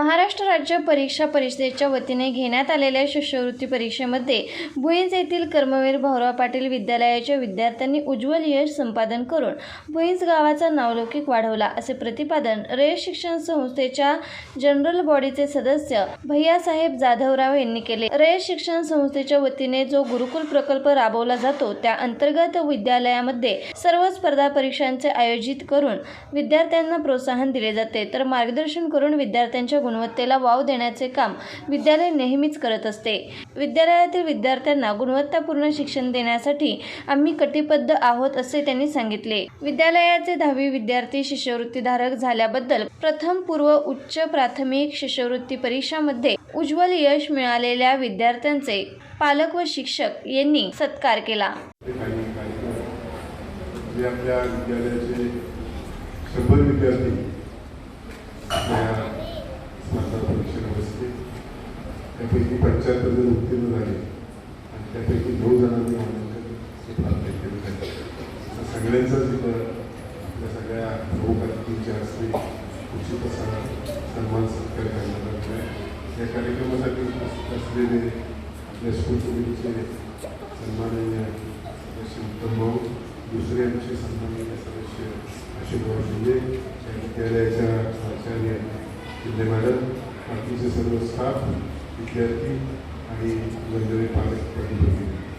महाराष्ट्र राज्य परीक्षा परिषदेच्या वतीने घेण्यात आलेल्या शिष्यवृत्ती परीक्षेमध्ये भुईंज येथील कर्मवीर भाऊराव पाटील विद्यालयाच्या विद्यार्थ्यांनी उज्ज्वल यश संपादन करून भुईंज गावाचा नावलौकिक वाढवला. असे प्रतिपादन रयत शिक्षण संस्थेच्या जनरल बॉडीचे सदस्य भैयासाहेब जाधवराव यांनी केले. रयत शिक्षण संस्थेच्या वतीने जो गुरुकुल प्रकल्प राबवला जातो त्या अंतर्गत विद्यालयामध्ये सर्व स्पर्धा परीक्षांचे आयोजित करून विद्यार्थ्यांना प्रोत्साहन दिले जाते. तर मार्गदर्शन करून विद्यार्थ्यांच्या गुणवत्तेला वाव देण्याचे काम विद्यालय नेहमीच करत असते. विद्यालयातील विद्यार्थ्यांना गुणवत्तापूर्ण शिक्षण देण्यासाठी आम्ही कटिबद्ध आहोत असे त्यांनी सांगितले. विद्यालयाचे दहावी विद्यार्थी शिष्यवृत्तीधारक झाल्याबद्दल प्रथम पूर्व उच्च प्राथमिक शिष्यवृत्ती परीक्षामध्ये उज्ज्वल यश मिळालेल्या विद्यार्थ्यांचे पालक व शिक्षक यांनी सत्कार केला. आपल्या विद्यालयाचे शंभर विद्यार्थी आपल्या स्पर्धा परीक्षेला बसले त्यापैकी पंच्याहत्तर जण उत्तीर्ण झाले. आणि त्यापैकी नऊ जणांनी मानांकन हे प्राप्त सगळ्यांचाच इथं आपल्या सगळ्या प्रमुख अतिथींच्या हस्ते उचित असा सन्मान सत्कार करण्यात आलेला आहे. या कार्यक्रमासाठी उपस्थित असलेले आपल्या स्कूल कमिटीचे सन्माननीय सदस्य उत्तम भाऊ दुसरे आमचे सन्माननीय सदस्य अशोकराव शिंदे या विद्यालयाच्या आचार्य शिंदे मॅडम बाकीचे सर्व स्टाफ विद्यार्थी आणि वैद्यकीय पालक प्रतिनिधी